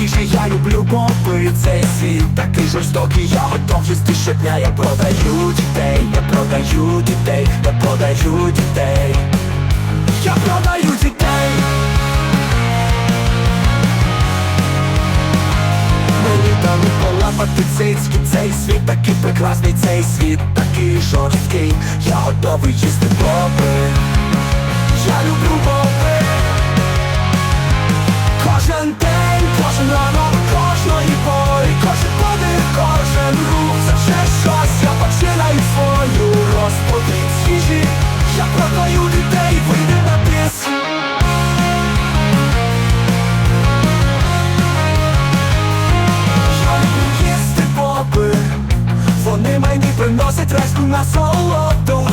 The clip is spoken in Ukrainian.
їжі, я люблю боби Цей світ такий жорстокий, я готов їсти щодня Я продаю дітей, я продаю дітей, я продаю дітей. Я продаю дітей. Мені дали полапати цицьки Цей світ такий прекрасний, цей світ такий жорсткий. Я готовий їсти боби Вони мені приносять решту на солоду